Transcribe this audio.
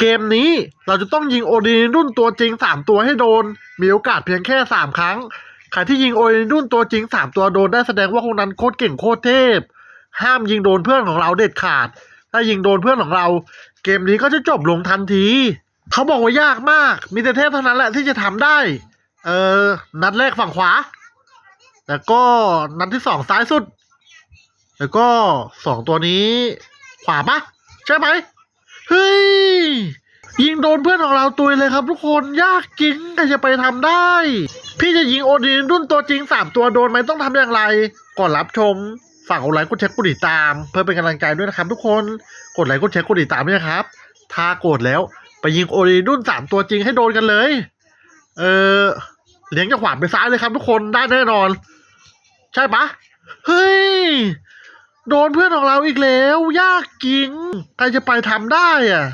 เกมนี้เราจะต้องยิงโอดินรุ่นตัวจริงสามตัวให้โดน มีโอกาสเพียงแค่สามครั้ง ใครที่ยิงโอดินรุ่นตัวจริงสามตัวโดนได้แสดงว่าคนนั้นโคตรเก่งโคตรเทพ ห้ามยิงโดนเพื่อนของเราเด็ดขาด ถ้ายิงโดนเพื่อนของเรา เกมนี้ก็จะจบลงทันที เขาบอกว่ายากมาก มีแต่เทพเท่านั้นแหละที่จะทำได้ เออ นัดแรกฝั่งขวา แล้วก็นัดที่สองซ้ายสุด แล้วก็สองตัวนี้ขวาปะใช่ไหม เฮ้ย ยิงโดนเพื่อนของเราตุยเลยครับทุกคนยากจริงใครจะไปทำได้ พี่จะยิงโอดินรุ่นตัวจริงสามตัวโดนไหมต้องทำอย่างไร ก่อนรับชมฝากกดไลค์กดแชร์กดติดตาม เพื่อเป็นกำลังใจด้วยนะครับทุกคนกดไลค์กดแชร์กดติดตามด้วยนะครับ ถ้ากดแล้วไปยิงโอดินรุ่นสามตัวจริงให้โดนกันเลย เออเลี้ยงจากขวาไปซ้ายเลยครับทุกคนได้แน่นอน ใช่ปะเฮ้ย โดนเพื่อนของเราอีกแล้ว ยากจริง ใครจะไปทำได้อะ